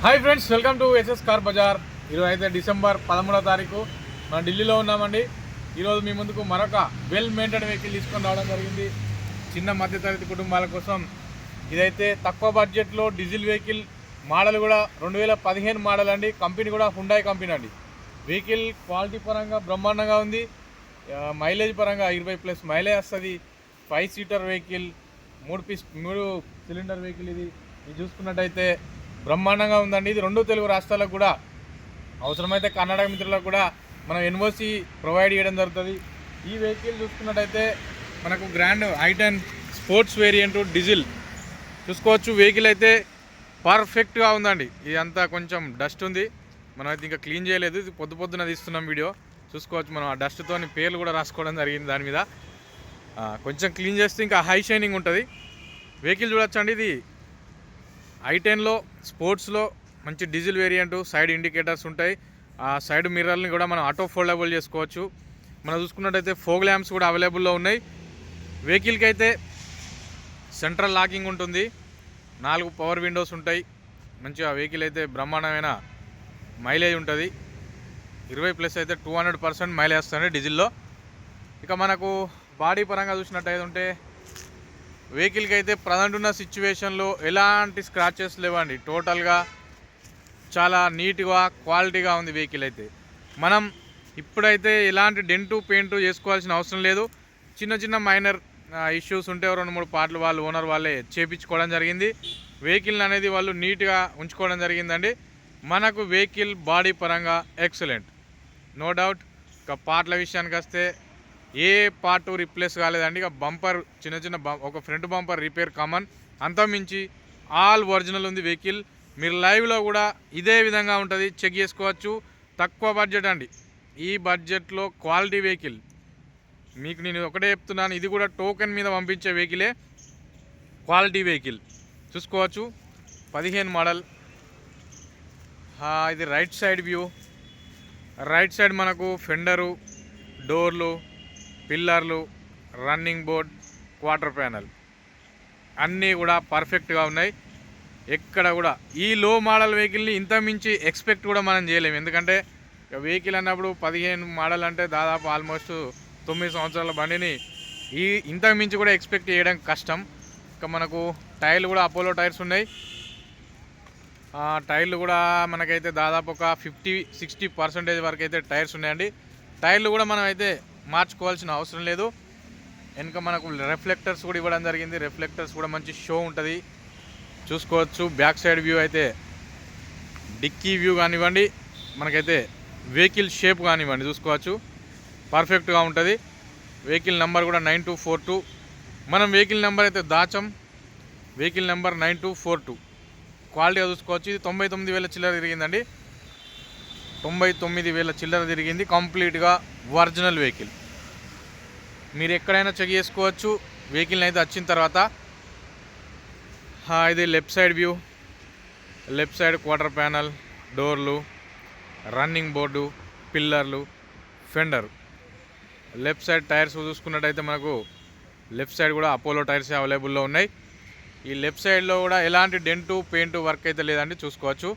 Hi friends welcome to SS car Bazar ఈరోజు అయితే December పదమూడవ తారీఖు. మనం ఢిల్లీలో ఉన్నామండి. ఈరోజు మీ ముందుకు మరొక వెల్ మెయింటైన్ వెహికల్ తీసుకొని రావడం జరిగింది. చిన్న మధ్యతరగతి కుటుంబాల కోసం. ఇదైతే తక్కువ బడ్జెట్లో డీజిల్ వెహికల్ మోడల్ కూడా రెండు వేల పదిహేను మోడల్ అండి. కంపెనీ కూడా హుండాయ్ కంపెనీ అండి. వెహికల్ క్వాలిటీ పరంగా బ్రహ్మాండంగా ఉంది. మైలేజ్ పరంగా ఇరవై ప్లస్ మైలేజ్ వస్తుంది. ఫైవ్ సీటర్ వెహికల్ మూడు పీస్ మూడు సిలిండర్ వెహికల్ ఇది. ఇది చూసుకున్నట్టయితే బ్రహ్మాండంగా ఉందండి. ఇది రెండు తెలుగు రాష్ట్రాలకు కూడా అవసరమైతే కర్ణాటక మిత్రులకు కూడా మనం ఎన్ఓసి ప్రొవైడ్ చేయడం జరుగుతుంది. ఈ వెహికల్ చూసుకున్నట్టయితే మనకు grand i ten sports variant diesel. చూసుకోవచ్చు వెహికల్ అయితే పర్ఫెక్ట్గా ఉందండి. ఇదంతా కొంచెం డస్ట్ ఉంది. మనం అయితే ఇంకా క్లీన్ చేయలేదు. ఇది పొద్దు పొద్దున తీస్తున్నాం వీడియో. చూసుకోవచ్చు మనం ఆ డస్ట్తో పేర్లు కూడా రాసుకోవడం జరిగింది దాని మీద. కొంచెం క్లీన్ చేస్తే ఇంకా హై షైనింగ్ ఉంటుంది. వెహికల్ చూడొచ్చండి. ఇది ఐ టెన్లో స్పోర్ట్స్లో మంచి డీజిల్ వేరియంట్ సైడ్ ఇండికేటర్స్ ఉంటాయి. ఆ సైడ్ మిర్రర్ని కూడా మనం ఆటో ఫోల్డబుల్ చేసుకోవచ్చు. మనం చూసుకున్నట్టయితే ఫోగ్ ల్యాంప్స్ కూడా అవైలబుల్లో ఉన్నాయి. వెహికల్కి అయితే సెంట్రల్ లాకింగ్ ఉంటుంది. నాలుగు పవర్ విండోస్ ఉంటాయి. మంచిగా వెహికల్ అయితే బ్రహ్మాండమైన మైలేజ్ ఉంటుంది. ఇరవై ప్లస్ అయితే టూ హండ్రెడ్ పర్సెంట్ మైలేజ్ వస్తుంది డీజిల్లో. ఇక మనకు బాడీ పరంగా చూసినట్టయితే ఉంటే వెహికల్కి అయితే ప్రజెంట్ ఉన్న సిచ్యువేషన్లో ఎలాంటి స్క్రాచెస్ లేవండి. టోటల్గా చాలా నీట్గా క్వాలిటీగా ఉంది వెహికల్ అయితే. మనం ఇప్పుడైతే ఎలాంటి డెంటు పెయింటు చేసుకోవాల్సిన అవసరం లేదు. చిన్న చిన్న మైనర్ ఇష్యూస్ ఉంటే రెండు మూడు పార్ట్లు వాళ్ళు ఓనర్ వాళ్ళే చేపించుకోవడం జరిగింది. వెహికల్ అనేది వాళ్ళు నీట్గా ఉంచుకోవడం జరిగిందండి. మనకు వెహికల్ బాడీ పరంగా ఎక్సలెంట్. నో డౌట్ ఇక పార్ట్ల విషయానికి వస్తే ఏ పార్ట్ రిప్లేస్ కాలేదండి. ఇక బంపర్ చిన్న చిన్న బం ఒక ఫ్రంట్ బంపర్ రిపేర్ కామన్ అంతా మించి ఆల్ ఒరిజినల్ ఉంది వెహికల్ మీరు లైవ్లో కూడా ఇదే విధంగా ఉంటుంది. చెక్ చేసుకోవచ్చు. తక్కువ బడ్జెట్ అండి. ఈ బడ్జెట్లో క్వాలిటీ వెహికల్ మీకు నేను ఒకటే చెప్తున్నాను. ఇది కూడా టోకెన్ మీద పంపించే వెహికలే క్వాలిటీ వెహికల్ చూసుకోవచ్చు. పదిహేను మోడల్ ఇది right side view right side మనకు ఫెండరు డోర్లు పిల్లర్లు రన్నింగ్ బోర్డ్ క్వార్టర్ ప్యానల్. అన్నీ కూడా పర్ఫెక్ట్గా ఉన్నాయి. ఎక్కడ కూడా ఈ లో మోడల్ వెహికల్ని ఇంత మించి ఎక్స్పెక్ట్ కూడా మనం చేయలేము. ఎందుకంటే వెహికల్ అన్నప్పుడు పదిహేను మోడల్ అంటే దాదాపు ఆల్మోస్ట్ తొమ్మిది సంవత్సరాల బండిని ఈ ఇంత మించి కూడా ఎక్స్పెక్ట్ చేయడం కష్టం. ఇంకా మనకు టైర్లు కూడా అపోలో టైర్స్ ఉన్నాయి. టైర్లు కూడా మనకైతే దాదాపు ఒక ఫిఫ్టీ సిక్స్టీ పర్సెంటేజ్ వరకు అయితే టైర్స్ ఉన్నాయండి. టైర్లు కూడా మనం అయితే మార్చుకోవాల్సిన అవసరం లేదు. వెనుక మనకు రిఫ్లెక్టర్స్ కూడా ఇవ్వడం జరిగింది. రిఫ్లెక్టర్స్ కూడా మంచి షో ఉంటుంది. చూసుకోవచ్చు. బ్యాక్ సైడ్ వ్యూ అయితే డిక్కీ వ్యూ కానివ్వండి మనకైతే వెహికల్ షేప్ కానివ్వండి చూసుకోవచ్చు. పర్ఫెక్ట్గా ఉంటుంది. వెహికల్ నెంబర్ కూడా నైన్ టూ ఫోర్ టూ. మనం వెహికల్ నెంబర్ అయితే దాచం. Vehicle number nine two four two. క్వాలిటీగా చూసుకోవచ్చు. ఇది తొంభై తొమ్మిది వేల చిల్లర తిరిగిందండి. తొంభై తొమ్మిది వేల చిల్లర తిరిగింది. కంప్లీట్గా ఒరిజినల్ వెహికల్. మీరు ఎక్కడైనా చెక్ చేసుకోవచ్చు. వెహికల్ అయితే వచ్చిన తర్వాత ఇది left side view left side quarter panel డోర్లు రన్నింగ్ బోర్డు పిల్లర్లు ఫెండర్. లెఫ్ట్ సైడ్ టైర్స్ చూసుకున్నట్టయితే మనకు లెఫ్ట్ సైడ్ కూడా అపోలో టైర్స్ అవైలబుల్లో ఉన్నాయి. ఈ లెఫ్ట్ సైడ్లో కూడా ఎలాంటి డెంటు పెయింట్ వర్క్ అయితే లేదండి. చూసుకోవచ్చు.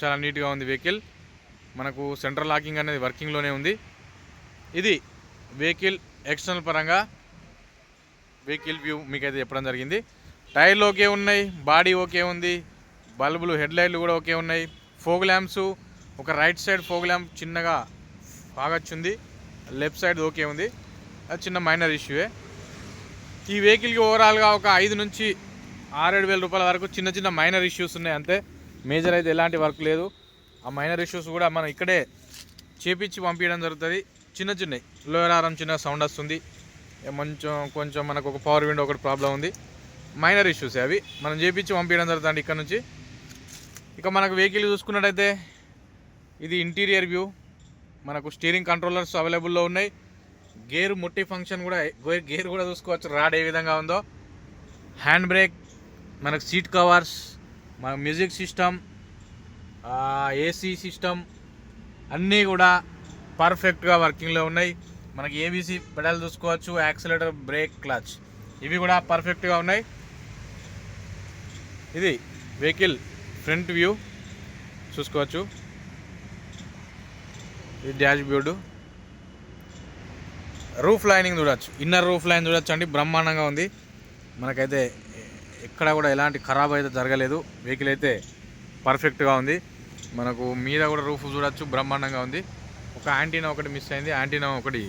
చాలా నీట్గా ఉంది వెహికల్. మనకు సెంట్రల్ లాకింగ్ అనేది వర్కింగ్లోనే ఉంది. ఇది వెహికల్ ఎక్స్టర్నల్ పరంగా వెహికల్ వ్యూ మీకైతే చెప్పడం జరిగింది. టైర్లు ఓకే ఉన్నాయి బాడీ ఓకే ఉంది బల్బులు హెడ్ లైట్లు కూడా ఓకే ఉన్నాయి. ఫోగ్ ల్యాంప్స్ ఒక రైట్ సైడ్ ఫోగ్ ల్యాంప్ చిన్నగా బాగొచ్చింది లెఫ్ట్ సైడ్ ఓకే ఉంది. అది చిన్న మైనర్ ఇష్యూవే ఈ వెహికల్కి ఓవరాల్గా ఒక ఐదు నుంచి ఆరేడు వేల రూపాయల వరకు చిన్న చిన్న మైనర్ ఇష్యూస్ ఉన్నాయి అంతే. మేజర్ అయితే ఎలాంటి వర్క్ లేదు. ఆ మైనర్ ఇష్యూస్ కూడా మనం ఇక్కడే చేపించి పంపించడం జరుగుతుంది. చిన్న చిన్నవి లో అలారం చిన్న సౌండ్ వస్తుంది. కొంచెం కొంచెం మనకు ఒక పవర్ విండో ఒకటి ప్రాబ్లం ఉంది. మైనర్ ఇష్యూస్ అవి. మనం చేపించి పంపించడం జరుగుతుంది ఇక్కడ నుంచి. ఇక మనకు వెహికల్ చూసుకున్నట్టయితే ఇది ఇంటీరియర్ వ్యూ మనకు స్టీరింగ్ కంట్రోలర్స్ అవైలబుల్లో ఉన్నాయి. గేర్ ముట్టి ఫంక్షన్ కూడా గేర్- గేర్ కూడా చూసుకోవచ్చు. రాడ్ ఏ విధంగా ఉందో. హ్యాండ్ బ్రేక్ మనకు సీట్ కవర్స్ మన మ్యూజిక్ సిస్టమ్ ఏసీ సిస్టమ్ అన్నీ కూడా పర్ఫెక్ట్గా వర్కింగ్లో ఉన్నాయి. మనకి ఏబీసీ పెడల్ చూసుకోవచ్చు యాక్సిలేటర్ బ్రేక్ క్లచ్. ఇవి కూడా పర్ఫెక్ట్గా ఉన్నాయి. ఇది వెహికల్ ఫ్రంట్ వ్యూ చూసుకోవచ్చు. ఇది డాష్ బోర్డు. రూఫ్ లైనింగ్ చూడొచ్చు. ఇన్నర్ రూఫ్ లైన్ చూడొచ్చు అండి. బ్రహ్మాండంగా ఉంది. మనకైతే ఎక్కడ కూడా ఎలాంటి ఖరాబ్ అయితే జరగలేదు. వెహికల్ అయితే పర్ఫెక్ట్గా ఉంది. మనకు మీద కూడా రూఫ్ చూడొచ్చు. బ్రహ్మాండంగా ఉంది. ఒక యాంటీనా ఒకటి మిస్ అయింది యాంటీనా ఒకటి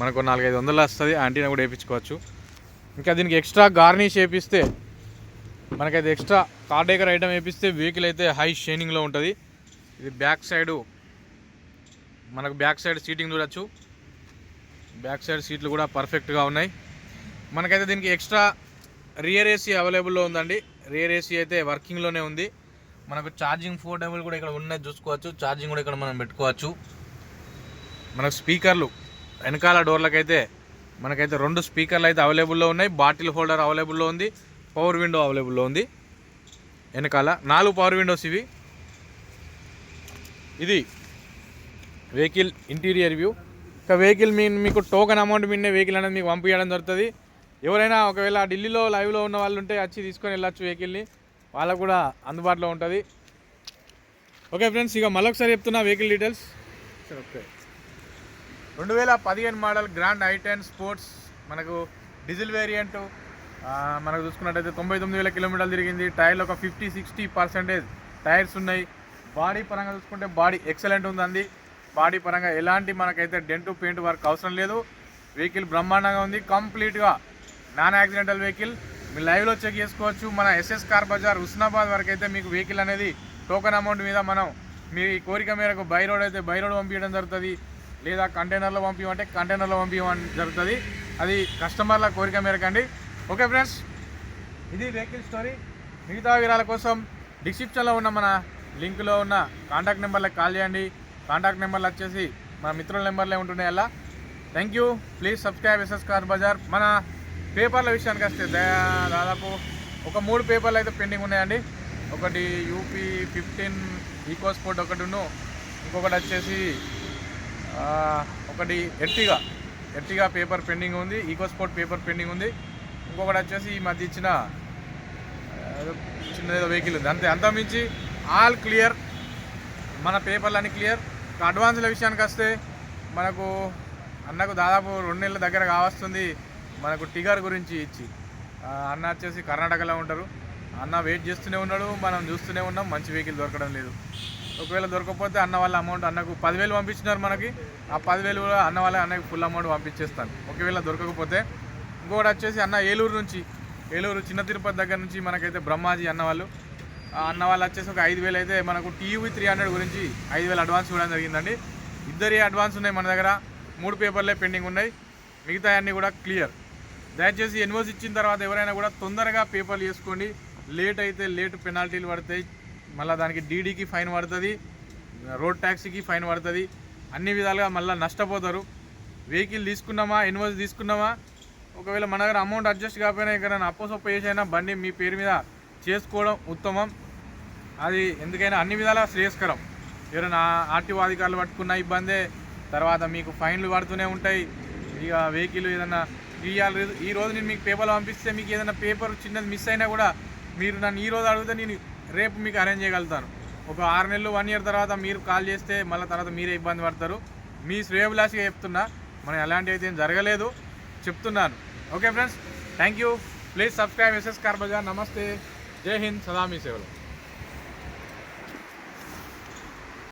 మనకు నాలుగైదు వందలు వస్తుంది యాంటీనా కూడా వేయించుకోవచ్చు ఇంకా దీనికి ఎక్స్ట్రా గార్నిష్ వేపిస్తే మనకైతే ఎక్స్ట్రా కార్డేకర్ ఐటమ్ వేపిస్తే వెహికల్ అయితే హై షైనింగ్లో ఉంటుంది. ఇది బ్యాక్ సైడు మనకు బ్యాక్ సైడ్ సీటింగ్ చూడొచ్చు. బ్యాక్ సైడ్ సీట్లు కూడా పర్ఫెక్ట్గా ఉన్నాయి. మనకైతే దీనికి ఎక్స్ట్రా రియర్ ఏసీ అవైలబుల్లో ఉందండి. రియర్ ఏసీ అయితే వర్కింగ్లోనే ఉంది. మనకు ఛార్జింగ్ పోర్టబుల్ కూడా ఇక్కడ ఉన్నది చూసుకోవచ్చు. ఛార్జింగ్ కూడా ఇక్కడ మనం పెట్టుకోవచ్చు. మనకు స్పీకర్లు వెనకాల డోర్లకైతే మనకైతే రెండు స్పీకర్లు అయితే అవైలబుల్లో ఉన్నాయి. బాటిల్ హోల్డర్ అవైలబుల్లో ఉంది. పవర్ విండో అవైలబుల్లో ఉంది. వెనకాల నాలుగు పవర్ విండోస్ ఇవి. ఇది వెహికల్ ఇంటీరియర్ వ్యూ. ఇక వెహికల్ మీ మీకు టోకెన్ అమౌంట్ మీదే వెహికల్ అనేది మీకు పంపించడం జరుగుతుంది. ఎవరైనా ఒకవేళ ఢిల్లీలో లైవ్లో ఉన్న వాళ్ళు ఉంటే వచ్చి తీసుకొని వెళ్ళచ్చు వెహికల్ని. వాళ్ళకు కూడా అందుబాటులో ఉంటుంది. ఓకే ఫ్రెండ్స్ ఇక మళ్ళొకసారి చెప్తున్నా వెహికల్ డీటెయిల్స్. ఓకే. రెండు వేల పదిహేను model grand i ten sports మనకు డీజిల్ వేరియంట్ మనకు చూసుకున్నట్టయితే తొంభై తొమ్మిది వేల కిలోమీటర్లు తిరిగింది. టైర్లు ఒక ఫిఫ్టీ సిక్స్టీ పర్సెంటేజ్ టైర్స్ ఉన్నాయి. బాడీ పరంగా చూసుకుంటే బాడీ ఎక్సలెంట్ ఉందండి. బాడీ పరంగా ఎలాంటి మనకైతే డెంటు పెయింట్ వర్క్ అవసరం లేదు. వెహికల్ బ్రహ్మాండంగా ఉంది. కంప్లీట్గా నాన్ యాక్సిడెంటల్ వెహికల్. మీరు లైవ్లో చెక్ చేసుకోవచ్చు. మన ఎస్ఎస్ కార్ బజార్ హుస్నాబాద్ వరకు అయితే మీకు వెహికల్ అనేది టోకెన్ అమౌంట్ మీద మనం మీ కోరిక మేరకు బై రోడ్ అయితే బై రోడ్ పంపించడం జరుగుతుంది. లేదా కంటైనర్లో పంపించమంటే కంటైనర్లో పంపించమని జరుగుతుంది. అది కస్టమర్ల కోరిక మేరకు అండి. ఓకే ఫ్రెండ్స్ ఇది వెహికల్ స్టోరీ మిగతా వివరాల కోసం డిస్క్రిప్షన్లో ఉన్న మన లింక్లో ఉన్న కాంటాక్ట్ నెంబర్లకు కాల్ చేయండి. కాంటాక్ట్ నెంబర్లు వచ్చేసి మన మిత్రుల నెంబర్లే ఉంటున్నాయి అలా. Thank you please subscribe SS car Bazar మన పేపర్ల విషయానికి వస్తే దా- దాదాపు ఒక మూడు పేపర్లు అయితే పెండింగ్ ఉన్నాయండి. ఒకటి యూపీ ఫిఫ్టీన్ ఈకో స్పోర్ట్ ఒకటి ఇంకొకటి వచ్చేసి ఒకటి ఎర్టిగా ఎర్టిగా పేపర్ పెండింగ్ ఉంది ఈకోస్పోర్ట్ పేపర్ పెండింగ్ ఉంది. ఇంకొకటి వచ్చేసి ఈ మధ్య ఇచ్చిన చిన్నదేదో చిన్న ఏదో వెహికల్ ఉంది. అంతే అంత మించి ఆల్ క్లియర్ మన పేపర్లన్నీ క్లియర్. అడ్వాన్స్ల విషయానికి వస్తే మనకు అన్నకు దాదాపు రెండు నెలల దగ్గర కావస్తుంది మనకు టిగర్ గురించి ఇచ్చి. అన్న వచ్చేసి కర్ణాటకలో ఉంటారు. అన్న వెయిట్ చేస్తూనే ఉన్నాడు మనం చూస్తూనే ఉన్నాం మంచి వెహికల్ దొరకడం లేదు. ఒకవేళ దొరకకపోతే అన్న వాళ్ళ అమౌంట్ అన్నకు పదివేలు పంపించినారు మనకి ఆ పదివేలు కూడా అన్న వాళ్ళ అన్నకి ఫుల్ అమౌంట్ పంపించేస్తాను. ఒకవేళ దొరకకపోతే ఇంకొకటి వచ్చేసి అన్న ఏలూరు నుంచి ఏలూరు చిన్న తిరుపతి దగ్గర నుంచి మనకైతే బ్రహ్మాజీ అన్న వాళ్ళు ఆ అన్న వాళ్ళు వచ్చేసి ఒక ఐదు వేలు అయితే మనకు టీవీ త్రీ హండ్రెడ్ గురించి ఐదు వేలు అడ్వాన్స్ ఇవ్వడం జరిగిందండి. ఇద్దరి అడ్వాన్స్ ఉన్నాయి మన దగ్గర మూడు పేపర్లే పెండింగ్ ఉన్నాయి మిగతా అన్నీ కూడా క్లియర్. దయచేసి ఎన్వోస్ ఇచ్చిన తర్వాత ఎవరైనా కూడా తొందరగా పేపర్లు చేసుకోండి లేట్ అయితే లేట్ పెనాల్టీలు పడతాయి. మళ్ళీ దానికి డీడీకి ఫైన్ పడుతుంది రోడ్ ట్యాక్సీకి ఫైన్ పడుతుంది. అన్ని విధాలుగా మళ్ళీ నష్టపోతారు. వెహికల్ తీసుకున్నామా ఇన్వాయిస్ తీసుకున్నామా? ఒకవేళ మన దగ్గర అమౌంట్ అడ్జస్ట్ కాకపోయినా ఎక్కడైనా అప్పసొప్ప చేసైనా బండి మీ పేరు మీద చేసుకోవడం ఉత్తమం. అది ఎందుకైనా అన్ని విధాలా శ్రేయస్కరం. ఎవరైనా ఆర్టీఓ అధికారులు పట్టుకున్న ఇబ్బందే తర్వాత మీకు ఫైన్లు పడుతూనే ఉంటాయి. ఇక వెహికల్ ఏదైనా ఇవాళ ఈ రోజు నేను మీకు పేపర్లు పంపిస్తే మీకు ఏదైనా పేపర్ చిన్నది మిస్ అయినా కూడా మీరు నన్ను ఈరోజు అడిగితే నేను రేపు మీకు అరేంజ్ చేయగలుగుతాను. ఒక ఆరు నెలలు వన్ ఇయర్ తర్వాత మీరు కాల్ చేస్తే మళ్ళీ తర్వాత మీరే ఇబ్బంది పడతారు. మీ శ్రేయభిలాషిగా చెప్తున్నా మనం ఎలాంటి అయితే ఏం జరగలేదు చెప్తున్నాను. Okay friends thank you please subscribe SS car Bazar namaste జై హింద్ సదామీ సేవలు